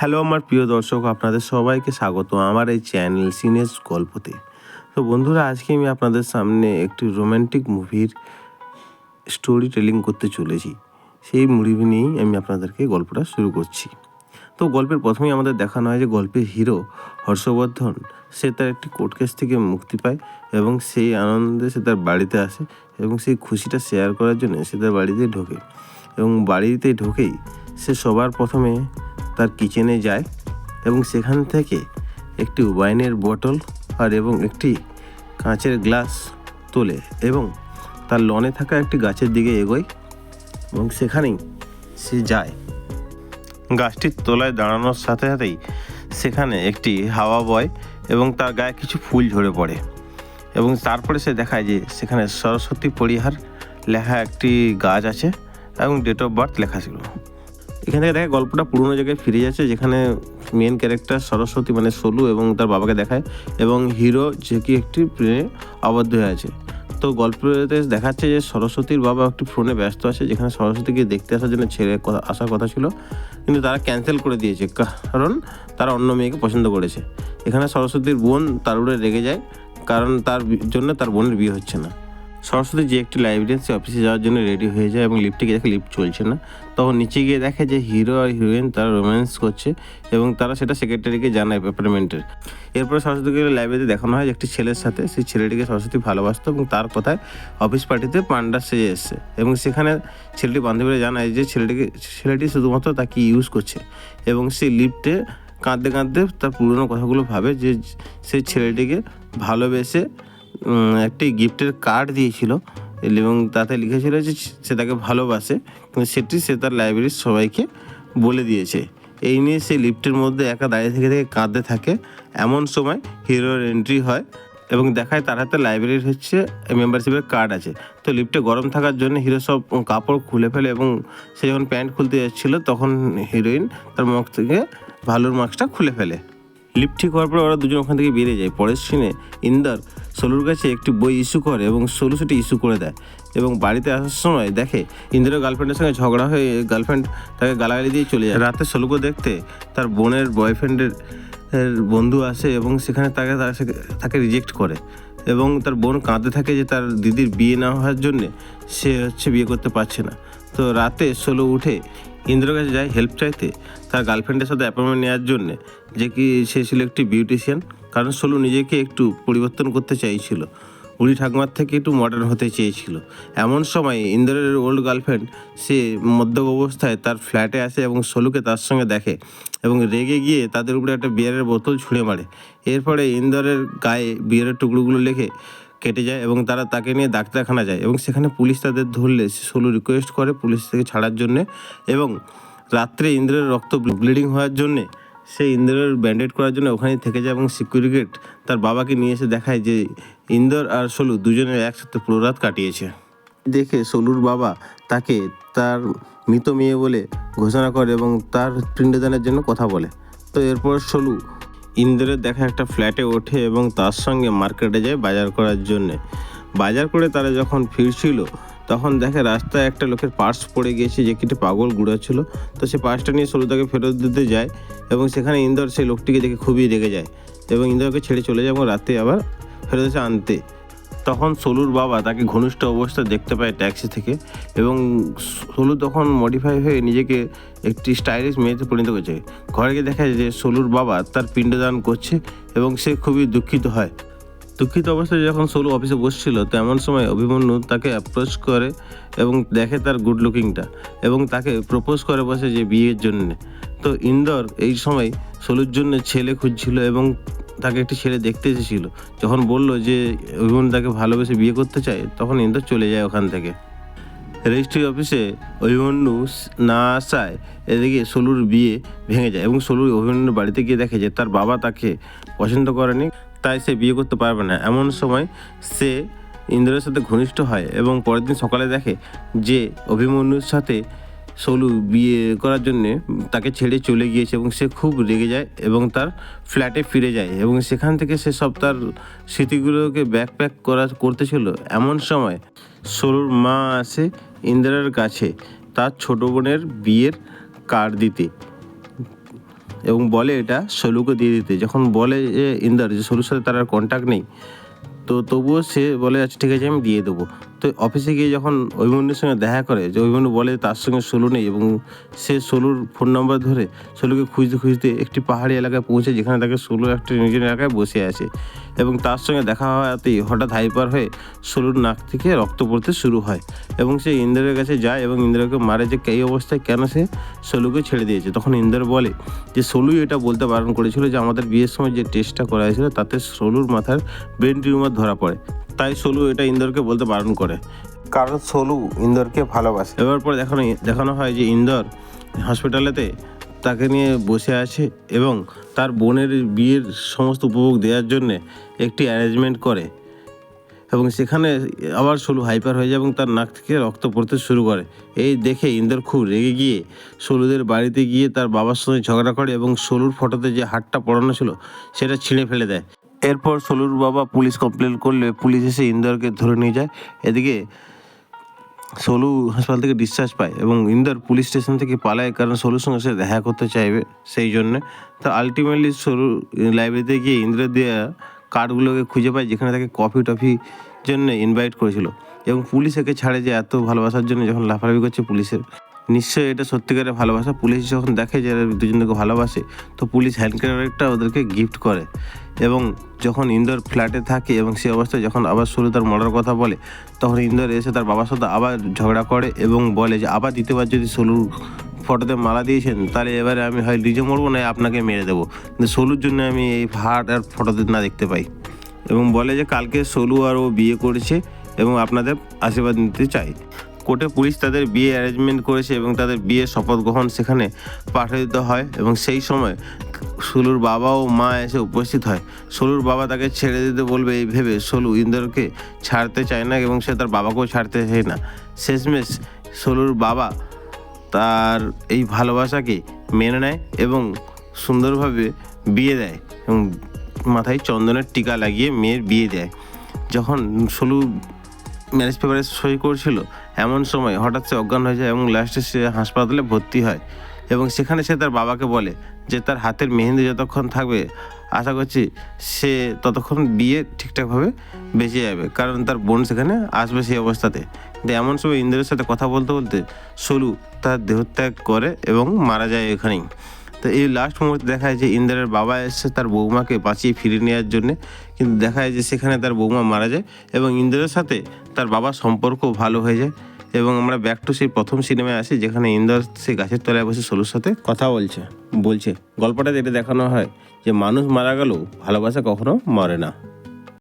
Hello আমার প্রিয় দর্শক, আপনাদের সবাইকে স্বাগত আমার এই চ্যানেল সিনেজ গল্পতে। তো বন্ধুরা, আজকে আমি আপনাদের সামনে একটি রোম্যান্টিক মুভির স্টোরি টেলিং করতে চলেছি। সেই মুভি নিয়েই আমি আপনাদেরকে গল্পটা শুরু করছি। তো গল্পের প্রথমেই আমাদের দেখানো হয় যে গল্পের হিরো হর্ষবর্ধন, সে তার একটি কোর্ট কেস থেকে মুক্তি পায় এবং সেই আনন্দে সে তার বাড়িতে আসে এবং সেই খুশিটা শেয়ার করার জন্য সে তার বাড়িতে ঢোকে। এবং বাড়িতে ঢোকেই সে সবার প্রথমে তার কিচেনে যায় এবং সেখান থেকে একটি ওয়াইনের বোতল আর এবং একটি কাঁচের গ্লাস তোলে এবং তার লনে থাকা একটি গাছের দিকে এগোয় এবং সেখানেই সে যায়। গাছটির তলায় দাঁড়ানোর সাথে সাথেই সেখানে একটি হাওয়া বয় এবং তার গায়ে কিছু ফুল ঝরে পড়ে এবং তারপরে সে দেখায় যে সেখানে সরস্বতী পরিহার লেখা একটি গাছ আছে এবং ডেট অফ বার্থ লেখা ছিল। এখান থেকে দেখে গল্পটা পুরোনো জায়গায় ফিরে যাচ্ছে, যেখানে মেন ক্যারেক্টার সরস্বতী মানে সোলু এবং তার বাবাকে দেখায় এবং হিরো যে কি একটি প্রেমে আবদ্ধ হয়ে আছে। তো গল্পতে দেখাচ্ছে যে সরস্বতীর বাবা একটি ফোনে ব্যস্ত আছে, যেখানে সরস্বতীকে দেখতে আসার জন্য ছেড়ে আসার কথা ছিল, কিন্তু তারা ক্যান্সেল করে দিয়েছে, কারণ তারা অন্য মেয়েকে পছন্দ করেছে। এখানে সরস্বতীর বোন তার উপরে রেগে যায়, কারণ তার জন্য তার বোনের বিয়ে হচ্ছে না। সরস্বতী যে একটি লাইব্রেরিয়ান সে অফিসে যাওয়ার জন্য রেডি হয়ে যায় এবং লিফটে গিয়ে দেখে লিফট চলছে না। তখন নিচে গিয়ে দেখে যে হিরো আর হিরোইন তারা রোম্যান্স করছে এবং তারা সেটা সেক্রেটারিকে জানায় অ্যাপার্টমেন্টের এরপরে সরস্বতীকে লাইব্রেরিতে দেখানো হয় একটি ছেলের সাথে। সেই ছেলেটিকে সরস্বতী ভালোবাসতো এবং তার কথায় অফিস পার্টিতে পান্ডা সেজে এসছে এবং সেখানে ছেলেটি বান্ধবীরা জানায় যে ছেলেটিকে, ছেলেটি শুধুমাত্র তাকে ইউজ করছে এবং সে লিফটে কাঁদতে কাঁদতে তার পুরনো কথাগুলো ভাবে যে সেই ছেলেটিকে ভালোবেসে একটি গিফটের কার্ড দিয়েছিল। এবং তাতে লিখেছিল যে সে তাকে ভালোবাসে। কিন্তু সেটি সে তার লাইব্রেরির সবাইকে বলে দিয়েছে। এই নিয়ে সে লিফটের মধ্যে একা দাঁড়িয়ে থেকে থেকে কাঁদতে থাকে। এমন সময় হিরোর এন্ট্রি হয় এবং দেখায় তার হাতে লাইব্রেরির হচ্ছে মেম্বারশিপের কার্ড আছে। তো লিফটে গরম থাকার জন্য হিরো সব কাপড় খুলে ফেলে এবং সে যখন প্যান্ট খুলতে যাচ্ছিল তখন হিরোইন তার মুখ থেকে ভালোর মাস্কটা খুলে ফেলে। লিফট ঠিক হওয়ার পর ওরা দুজন ওখান থেকে বেরিয়ে যায়। পরের সিনে ইন্দার সলুর কাছে একটি বই ইস্যু করে এবং সলু সেটি ইস্যু করে দেয় এবং বাড়িতে আসার সময় দেখে ইন্দ্রের গার্লফ্রেন্ডের সঙ্গে ঝগড়া হয়ে গার্লফ্রেন্ড তাকে গালাগালি দিয়ে চলে যায়। রাতে সলুকে দেখতে তার বোনের বয়ফ্রেন্ডের বন্ধু আসে এবং সেখানে তাকে তাকে রিজেক্ট করে এবং তার বোন কাঁদতে থাকে যে তার দিদির বিয়ে না হওয়ার জন্যে সে হচ্ছে বিয়ে করতে পারছে না। তো রাতে সোলো উঠে ইন্দ্রের কাছে যায় হেল্প চাইতে তার গার্লফ্রেন্ডের সাথে অ্যাপয়েন্টমেন্ট নেওয়ার জন্যে যে কি সে ছিল একটি বিউটিশিয়ান কারণ সোলু নিজেকে একটু পরিবর্তন করতে চাইছিল। বুড়ি ঠাকুমার থেকে একটু মডার্ন হতে চেয়েছিল। এমন সময় ইন্দ্রের ওল্ড গার্লফ্রেন্ড সে মদ্যপ অবস্থায় তার ফ্ল্যাটে আসে এবং সোলুকে তার সঙ্গে দেখে এবং রেগে গিয়ে তাদের উপরে একটা বিয়ারের বোতল ছুঁড়ে মারে। এরপরে ইন্দরের গায়ে বিয়ারের টুকরোগুলো লেখে, কেটে যায় এবং তারা তাকে নিয়ে ডাক্তারখানা যায় এবং সেখানে পুলিশ তাদের ধরলে। সে সোলু রিকোয়েস্ট করে পুলিশ থেকে ছাড়ার জন্যে এবং রাত্রে ইন্দ্রের রক্ত ব্লিডিং হওয়ার জন্যে সে ইন্দ্রের ব্যান্ডেড করার জন্য ওখানে থেকে যায় এবং সিকিউরিটি গার্ড তার বাবাকে নিয়ে এসে দেখায় যে ইন্দর আর সোলু দুজনে একসাথে পুরো রাত কাটিয়েছে। দেখে সোলুর বাবা তাকে তার মৃত মেয়ে বলে ঘোষণা করে এবং তার পিণ্ডদানের জন্য কথা বলে। তো এরপর সোলু ইন্দ্রের দেখা একটা ফ্ল্যাটে ওঠে এবং তার সঙ্গে মার্কেটে যায় বাজার করার জন্যে। বাজার করে তারা যখন ফিরছিল তখন দেখে রাস্তায় একটা লোকের পার্স পড়ে গিয়েছে যে কিটি পাগল গুঁড়া ছিল। তো সে পার্সটা নিয়ে সোলু তাকে ফেরত দিতে যায় এবং সেখানে ইন্দর সেই লোকটিকে দেখে খুবই রেগে যায় এবং ইন্দরকে ছেড়ে চলে যায় এবং রাতে আবার ফেরত এসে আনতে। তখন সলুর বাবা তাকে ঘনিষ্ঠ অবস্থা দেখতে পায় ট্যাক্সি থেকে এবং সলু তখন মডিফাই হয়ে নিজেকে একটি স্টাইলিশ মেয়েতে পরিণত করছে। ঘরে গিয়ে দেখা যায় যে সলুর বাবা তার পিণ্ডদান করছে এবং সে খুবই দুঃখিত হয়। দুঃখিত অবস্থায় যখন সোলু অফিসে বসছিল, তেমন সময় অভিমন্যু তাকে অ্যাপ্রোচ করে এবং দেখে তার গুড লুকিংটা এবং তাকে প্রপোজ করে বসে যে বিয়ের জন্যে। তো ইন্দর এই সময় সোলুর জন্য ছেলে খুঁজছিল এবং তাকে একটি ছেলে দেখতে এসেছিল। যখন বলল যে অভিমন্যু তাকে ভালোবেসে বিয়ে করতে চায়, তখন ইন্দর চলে যায় ওখান থেকে। রেজিস্ট্রি অফিসে অভিমন্যু না আসায় এদিকে সলুর বিয়ে ভেঙে যায় এবং সলু অভিমন্যুর বাড়িতে গিয়ে দেখে যে তার বাবা তাকে পছন্দ করেনি। তাই সে বিয়ে করতে পারবে না। এমন সময় সে ইন্দ্রের সাথে ঘনিষ্ঠ হয় এবং পরের দিন সকালে দেখে যে অভিমন্যুর সাথে সলু বিয়ে করার জন্যে তাকে ছেড়ে চলে গিয়েছে এবং সে খুব রেগে যায় এবং তার ফ্ল্যাটে ফিরে যায় এবং সেখান থেকে সে সব তার স্মৃতিগুলোকে ব্যাকপ্যাক করা করতেছিল। এমন সময় সলুর মা আসে ইন্দিরার কাছে তার ছোট বোনের বিয়ের কার্ড দিতে। এবং বলে এটা সলুকে দিয়ে দিতে। যখন বলে যে, ইন্দার, যে সলুর সাথে তার আর কন্ট্যাক্ট নেই, তো তবুও সে বলে আচ্ছা ঠিক আছে, আমি দিয়ে দেবো। তো অফিসে গিয়ে যখন অভিমন্যুর সঙ্গে দেখা করে, যে অভিমন্যু বলে তার সঙ্গে সোলু নেই এবং সে সোলুর ফোন নম্বর ধরে সোলুকে খুঁজতে খুঁজতে একটি পাহাড়ি এলাকায় পৌঁছে, যেখানে তাকে সোলু একটা নিজের এলাকায় বসে আছে। এবং তার সঙ্গে দেখা হওয়াতেই হঠাৎ হাইপার হয়ে সোলুর নাক থেকে রক্ত পড়তে শুরু হয় এবং সে ইন্দ্রের কাছে যায় এবং ইন্দ্রকে মারে যে এই অবস্থায় কেন সে সলুকে ছেড়ে দিয়েছে। তখন ইন্দ্র বলে যে সোলুই এটা বলতে বারণ করেছিল যে আমাদের বিয়ের সময় যে টেস্টটা করা হয়েছিল তাতে সলুর মাথার ব্রেন টিউমার ধরা পড়ে। তাই সলু এটা ইন্দরকে বলতে বারণ করে। কারণ সলু ইন্দরকে ভালোবাসে। এবার পরে দেখানো দেখানো হয় যে ইন্দর হসপিটালেতে তাকে নিয়ে বসে আছে এবং তার বোনের বিয়ের সমস্ত উপভোগ দেওয়ার জন্যে একটি অ্যারেঞ্জমেন্ট করে। এবং সেখানে আবার সোলু হাইপার হয়ে যায় এবং তার নাক থেকে রক্ত পড়তে শুরু করে। এই দেখে ইন্দর খুব রেগে গিয়ে সোলুদের বাড়িতে গিয়ে তার বাবার সঙ্গে ঝগড়া করে এবং সোলুর ফটোতে যে হাটটা পড়ানো ছিল, সেটা ছিঁড়ে ফেলে দেয়। এরপর সোলুর বাবা পুলিশ কমপ্লেন করলে পুলিশ এসে ইন্দরকে ধরে নিয়ে যায়। এদিকে সোলু হাসপাতাল থেকে ডিসচার্জ পায় এবং ইন্দার পুলিশ স্টেশন থেকে পালায় কারণ সোলুর সঙ্গে সে দেখা করতে চাইবে সেই জন্যে। তো আলটিমেটলি সোলু লাইব্রেরিতে গিয়ে ইন্দ্রের দেওয়া কার্ডগুলোকে খুঁজে পায় যেখানে তাকে কফি টফি জন্য ইনভাইট করেছিল। এবং পুলিশ একে ছাড়ে যে এত ভালোবাসার জন্য যখন লাফালাফি করছে পুলিশের নিশ্চয়ই এটা সত্যিকারের ভালোবাসা। পুলিশ যখন দেখে যে দুজনকে ভালোবাসে, তো পুলিশ হ্যান্ড ক্যারেক্টার ওদেরকে গিফট করে। এবং যখন ইন্দোর ফ্ল্যাটে থাকে এবং সে অবস্থায় যখন আবার শুরু তার মরার কথা বলে, তখন ইন্দোর এসে তার বাবার সাথে আবার ঝগড়া করে এবং বলে যে, আবার দ্বিতীয়বার যদি সোলুর ফটোতে মালা দিয়েছেন, তাহলে এবারে আমি হয় নিজে মরবো না আপনাকে মেরে দেবো। কিন্তু সোলুর জন্য আমি এই হার্ট আর ফটোতে না দেখতে পাই। এবং বলে যে, কালকে সোলু আর ও বিয়ে করেছে এবং আপনাদের আশীর্বাদ নিতে চাই কোর্টে পুলিশ তাদের বিয়ে অ্যারেঞ্জমেন্ট করেছে এবং তাদের বিয়ে শপথ গ্রহণ সেখানে পাঠিত হয় এবং সেই সময় সোলুর বাবা ও মা এসে উপস্থিত হয়। সোলুর বাবা তাকে ছেড়ে দিতে বলবে এই ভেবে সোলু ইন্দরকে ছাড়তে চায় না এবং সে তার বাবাকেও ছাড়তে চায় না। শেষমেশ সোলুর বাবা তার এই ভালোবাসাকে মেনে নেয় এবং সুন্দরভাবে বিয়ে দেয় এবং মাথায় চন্দনের টিকা লাগিয়ে মেয়ের বিয়ে দেয়। যখন সোলু ম্যারেজ পেপারে সই করছিল, এমন সময় হঠাৎ সে অজ্ঞান হয়ে যায় এবং লাস্টে সে হাসপাতালে ভর্তি হয় এবং সেখানে সে তার বাবাকে বলে যে তার হাতের মেহেন্দি যতক্ষণ থাকবে, আশা করছি সে ততক্ষণ বিয়ে ঠিকঠাকভাবে বেঁচে যাবে, কারণ তার বোন সেখানে আসবে সেই অবস্থাতে। কিন্তু এমন সময় ইন্দ্রের সাথে কথা বলতে বলতে সলু তার দেহত্যাগ করে এবং মারা যায় এখানেই। তো এই লাস্ট মুহূর্তে দেখা যায় যে ইন্দ্রের বাবা এসে তার বৌমাকে বাঁচিয়ে ফিরিয়ে নেওয়ার জন্যে কিন্তু দেখা যায় যে সেখানে তার বৌমা মারা যায় এবং ইন্দ্রের সাথে তার বাবার সম্পর্ক ভালো হয়ে যায়। এবং আমরা ব্যাক টু সেই প্রথম সিনেমায় আসি যেখানে ইন্দ্র সেই গাছের তলায় বসে সলুর সাথে কথা বলছে বলছে। গল্পটা যেটা দেখানো হয় যে মানুষ মারা গেলেও ভালোবাসা কখনো মরে না।